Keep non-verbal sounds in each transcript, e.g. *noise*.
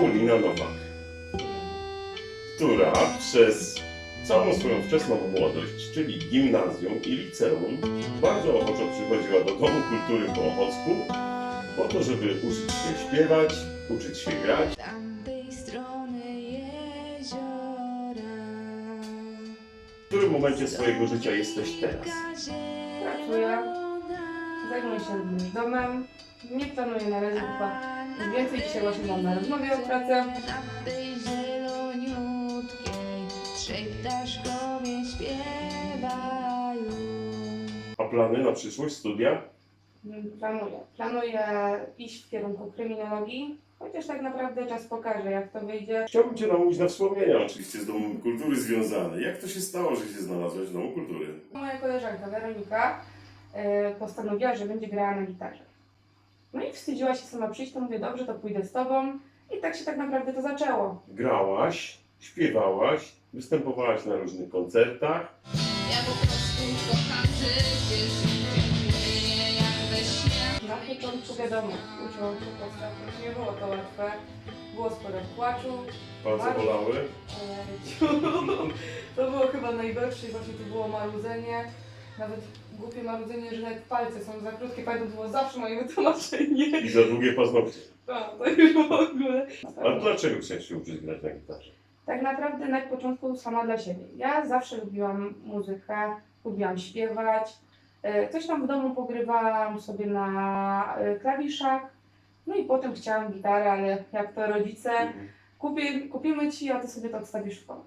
Paulina Nowak, która przez całą swoją wczesną młodość, czyli gimnazjum i liceum, bardzo ochoczo przychodziła do Domu Kultury po Ochocku po to, żeby uczyć się śpiewać, uczyć się grać. tamtej strony jeziora. W którym momencie swojego życia jesteś teraz? Pracuję. Zajmuję się domem. Nie planuję na razie chyba nic więcej. Dzisiaj właśnie mam na rozmowie o pracę. A plany na przyszłość, studia? Planuję. Planuję iść w kierunku kryminologii, chociaż tak naprawdę czas pokaże, jak to wyjdzie. Chciałbym Cię namówić na wspomnienia oczywiście z Domem Kultury związane. Jak to się stało, że się znalazłeś w Domu Kultury? Moja koleżanka Weronika e, postanowiła, że będzie grała na gitarze. No i wstydziła się sama przyjść, to mówię, dobrze, to pójdę z tobą. I tak się tak naprawdę to zaczęło. Grałaś, śpiewałaś, występowałaś na różnych koncertach. Ja po prostu kocham życie, życie płynie jak we śnie. Na początku wiadomo, uczyłam się podstaw, nie było to łatwe. Było sporo płaczu. Palce bolały. Ojejciu. *laughs* To było chyba najgorsze i właśnie to było marudzenie. Nawet głupie marudzenie, że nawet palce są za krótkie. Pamiętam, to było zawsze moje *laughs* wytłumaczenie. I za długie paznokcie. A, *laughs* to już w ogóle. A dlaczego chciałeś się uczyć grać na gitarze? Tak naprawdę na początku sama dla siebie. Ja zawsze lubiłam muzykę, lubiłam śpiewać. E, Coś tam w domu pogrywałam sobie na e, klawiszach. No i potem chciałam gitarę, ale jak to rodzice, kupię, kupimy ci, a ty sobie to odstawisz w kąt.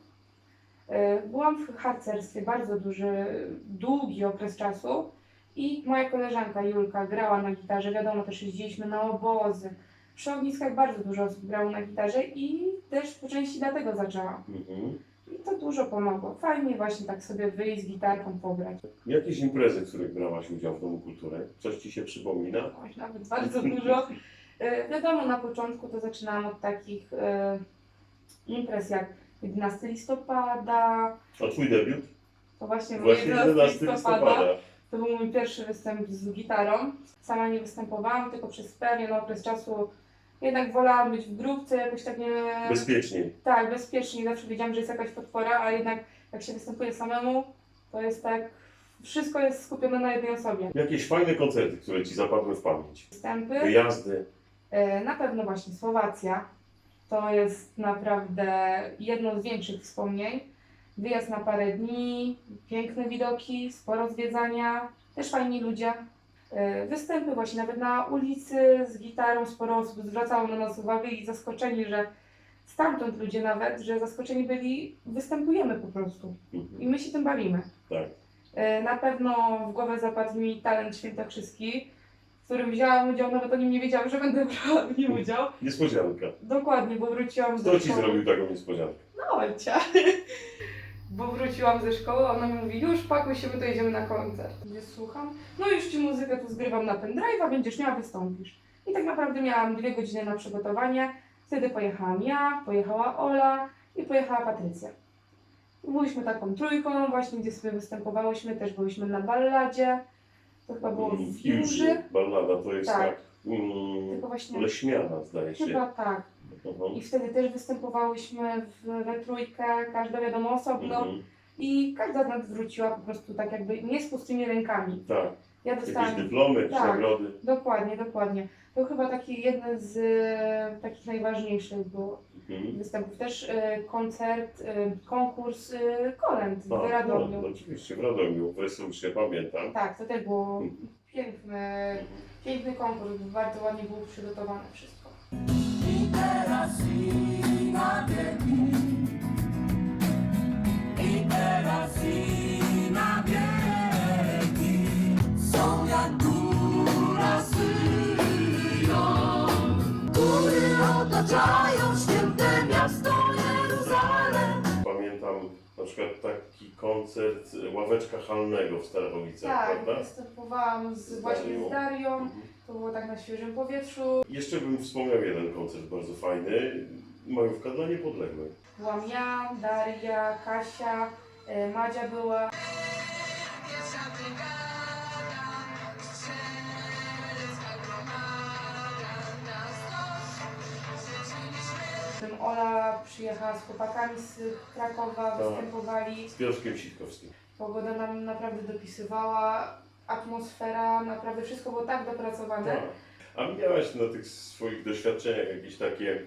E, Byłam w harcerstwie bardzo duży, długi okres czasu i moja koleżanka Julka grała na gitarze. Wiadomo, też jeździliśmy na obozy. Przy ogniskach bardzo dużo osób grało na gitarze i też po części dlatego zaczęłam. Mhm. I to dużo pomogło. Fajnie właśnie tak sobie wyjść z gitarką, pograć. Jakieś imprezy, w których brałaś udział w Domu Kultury? Coś Ci się przypomina? Oj, Nawet bardzo dużo. E, Wiadomo, na początku to zaczynałam od takich e, imprez jak 11 listopada, A Twój debiut? to właśnie Właśnie 11 11 listopada. listopada. To był mój pierwszy występ z gitarą. Sama nie występowałam, tylko przez pewien okres czasu jednak wolałam być w grupce, jakoś tak nie... Bezpieczniej. Tak, bezpiecznie. Zawsze wiedziałam, że jest jakaś potwora, a jednak jak się występuje samemu, to jest tak... Wszystko jest skupione na jednej osobie. Jakieś fajne koncerty, które Ci zapadły w pamięć? Występy. Wyjazdy. E, Na pewno właśnie Słowacja. To jest naprawdę jedno z większych wspomnień. Wyjazd na parę dni, piękne widoki, sporo zwiedzania, też fajni ludzie. E, Występy właśnie nawet na ulicy z gitarą, sporo osób zwracało na nas uwagę i zaskoczeni, że stamtąd ludzie nawet, że zaskoczeni byli, występujemy po prostu i my się tym bawimy. Tak. E, Na pewno w głowę zapadł mi talent świętokrzyski, którym wzięłam udział, nawet o nim nie wiedziałam, że będę brała w nim udział. Niespodzianka. Dokładnie, bo wróciłam ze Kto Ci szkoły. zrobił taką niespodziankę? No ojcia. Bo wróciłam ze szkoły, ona mi mówi, już pakuj się, my to jedziemy na koncert. Gdzie słucham? No już Ci muzykę tu zgrywam na pendrive'a, będziesz miała, wystąpisz. I tak naprawdę miałam dwie godziny na przygotowanie. Wtedy pojechałam ja, pojechała Ola i pojechała Patrycja. Byliśmy taką trójką właśnie, gdzie sobie występowałyśmy, też byliśmy na balladzie. To chyba było w Jurzy. Ballada to jest tak. Tak. mm, Tylko właśnie, Leśmiana, zdaje się. chyba tak. Mhm. I wtedy też występowałyśmy w, we trójkę, każda wiadomo osobno. Mhm. I każda z nas wróciła po prostu tak jakby nie z pustymi rękami. Tak. Ja Jakieś dostałam. dyplomy, jakieś Tak. nagrody. Dokładnie, dokładnie. To chyba taki jeden z e, takich najważniejszych było Mhm. występów. Też e, koncert, e, konkurs e, kolęd w A, Radomiu. no, oczywiście, w Radomiu, w Resursie, pamiętam. Tak, to też było Mhm. piękny, piękny konkurs. Bardzo ładnie było przygotowane wszystko. I teraz i na wieki. I teraz i otaczają święte miasto Jeruzalem. Pamiętam na przykład taki koncert Ławeczka Halnego w Starowicach, Tak, prawda? występowałam z, Z właśnie Darią. z Darią. Mhm. To było tak na świeżym powietrzu. Jeszcze bym wspomniał jeden koncert bardzo fajny. Majówka dla Niepodległej. Byłam ja, Daria, Kasia, e, Madzia była. Potem Ola przyjechała z chłopakami z Krakowa, Tak. występowali. Z Piotrkiem Sitkowskim. Pogoda nam naprawdę dopisywała, atmosfera, naprawdę wszystko było tak dopracowane. Tak. A miałaś na tych swoich doświadczeniach jakieś takie,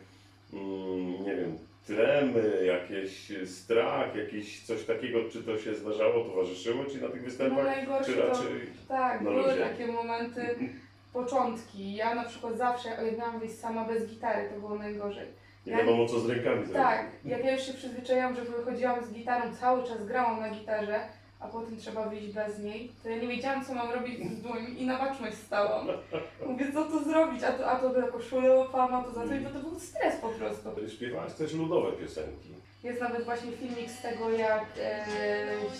mm, nie wiem, tremy, jakieś strach, jakieś coś takiego, czy to się zdarzało, towarzyszyło Ci na tych No występach, najgorsze czy to, raczej... tak, na były luzie? takie momenty, *laughs* początki. Ja na przykład zawsze, jak miałam wyjść sama bez gitary, to było najgorzej. Nie wiadomo co z rękami zrobić. Tak, jak ja już się przyzwyczaiłam, że wychodziłam z gitarą, cały czas grałam na gitarze, a potem trzeba wyjść bez niej, to ja nie wiedziałam, co mam robić z dłońmi i na baczność stałam. Mówię, co tu zrobić, a to, a to by koszulę łapałam, a to za coś, bo to był stres po prostu. Śpiewałaś też ludowe piosenki. Jest nawet właśnie filmik z tego, jak e,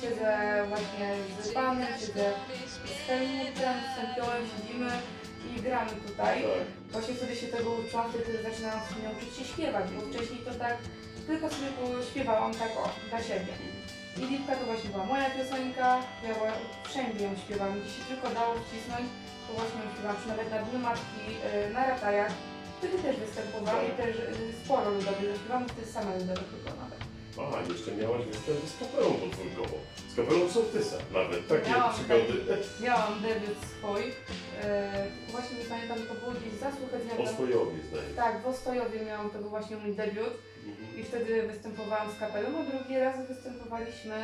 siedzę właśnie z panem, siedzę z Helmutem, z Sępiołem, siedzimy i gramy tutaj. Tak. Właśnie wtedy się tego uczyłam, wtedy zaczynałam w sumie uczyć się śpiewać, bo wcześniej to tak tylko sobie śpiewałam tak o, dla siebie. I Lipka to właśnie była moja piosenka, ja była- wszędzie ją śpiewam, gdzie się tylko dało wcisnąć, to właśnie ją śpiewałam, czy nawet na Dniu Matki, y, na Ratajach. Wtedy też występowałam i też y, sporo ludowych zaśpiewałam, wtedy same ludowe tylko nawet. Aha, jeszcze miałaś występy z kapelą podwórkową. Z kapelą Sołtysa nawet, takie Miałam przygody. Miałam debiut swój, y, właśnie nie pamiętam, to było gdzieś za Słucheckiem. Oswojowie zdaje się. Tak, w Ostojowie miałam, to był właśnie mój debiut. Mhm. I wtedy występowałam z kapelą, a drugi raz występowaliśmy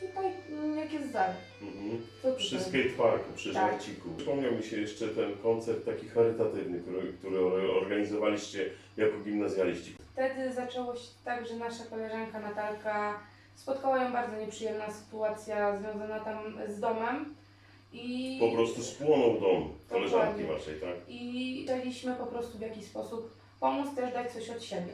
tutaj, mm, jak jest zar. Mhm. To Przy skateparku, przy Tak. Żarciku. Przypomniał mi się jeszcze ten koncert taki charytatywny, który, który organizowaliście jako gimnazjaliści. Wtedy zaczęło się tak, że nasza koleżanka Natalka spotkała ją bardzo nieprzyjemna sytuacja związana tam z domem. I, Po prostu spłonął dom koleżanki Dokładnie. waszej, tak? I chcieliśmy po prostu w jakiś sposób pomóc, też dać coś od siebie.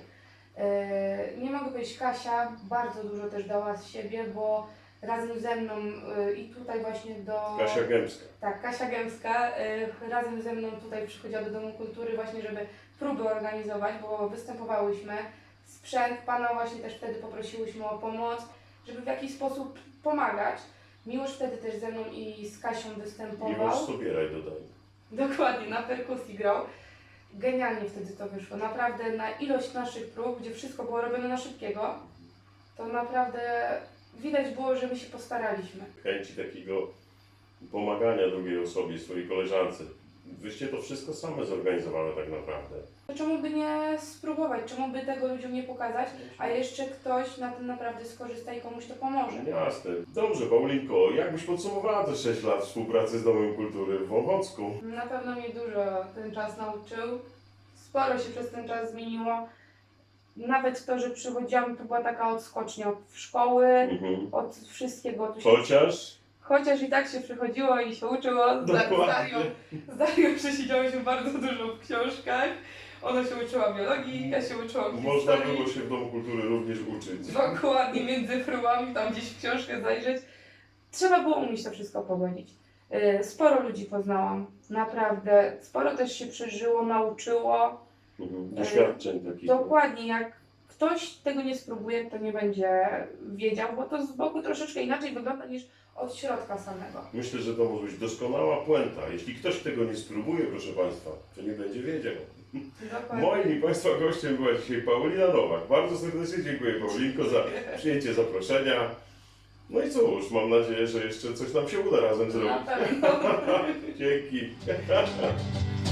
E, Nie mogę powiedzieć, Kasia bardzo dużo też dała z siebie, bo razem ze mną e, i tutaj właśnie do... Kasia Gębska. Tak, Kasia Gębska y, razem ze mną tutaj przychodziła do Domu Kultury właśnie, żeby próby organizować, bo występowałyśmy. Sprzęt pana właśnie też wtedy poprosiłyśmy o pomoc, żeby w jakiś sposób pomagać. Miłosz wtedy też ze mną i z Kasią Miłosz występował. Sobieraj dodaj. Dokładnie, na perkusji grał. Genialnie wtedy to wyszło. Naprawdę na ilość naszych prób, gdzie wszystko było robione na szybkiego, to naprawdę widać było, że my się postaraliśmy. Chęci takiego pomagania drugiej osobie, swojej koleżance. Wyście to wszystko same zorganizowane tak naprawdę. Czemu by nie spróbować, czemu by tego ludziom nie pokazać, a jeszcze ktoś na tym naprawdę skorzysta i komuś to pomoże. Jasne. Dobrze, Paulinko, jak byś podsumowała te 6 lat współpracy z Domem Kultury w Wąchocku? Na pewno mnie dużo ten czas nauczył. Sporo się przez ten czas zmieniło. Nawet to, że przychodziłam, to była taka odskocznia od szkoły, Mhm. od wszystkiego. Tu się, Chociaż chociaż i tak się przychodziło i się uczyło. Z Dokładnie. Darią, z Darią przesiedziałyśmy bardzo dużo w książkach. Ona się uczyła biologii, ja się uczyłam można historii. było się w Domu Kultury również uczyć. Dokładnie, między frułami, tam gdzieś w książkę zajrzeć. Trzeba było umieć to wszystko pogodzić. Yy, Sporo ludzi poznałam, naprawdę. Sporo też się przeżyło, nauczyło. Mhm. Doświadczeń takich. Dokładnie, jak ktoś tego nie spróbuje, to nie będzie wiedział, bo to z boku troszeczkę inaczej wygląda niż od środka samego. Myślę, że to może być doskonała puenta. Jeśli ktoś tego nie spróbuje, proszę Państwa, to nie będzie wiedział. Dokładnie. Moim i Państwa gościem była dzisiaj Paulina Nowak. Bardzo serdecznie dziękuję Paulinko za przyjęcie zaproszenia. No i cóż, mam nadzieję, że jeszcze coś nam się uda razem zrobić. *laughs* Dzięki. *laughs*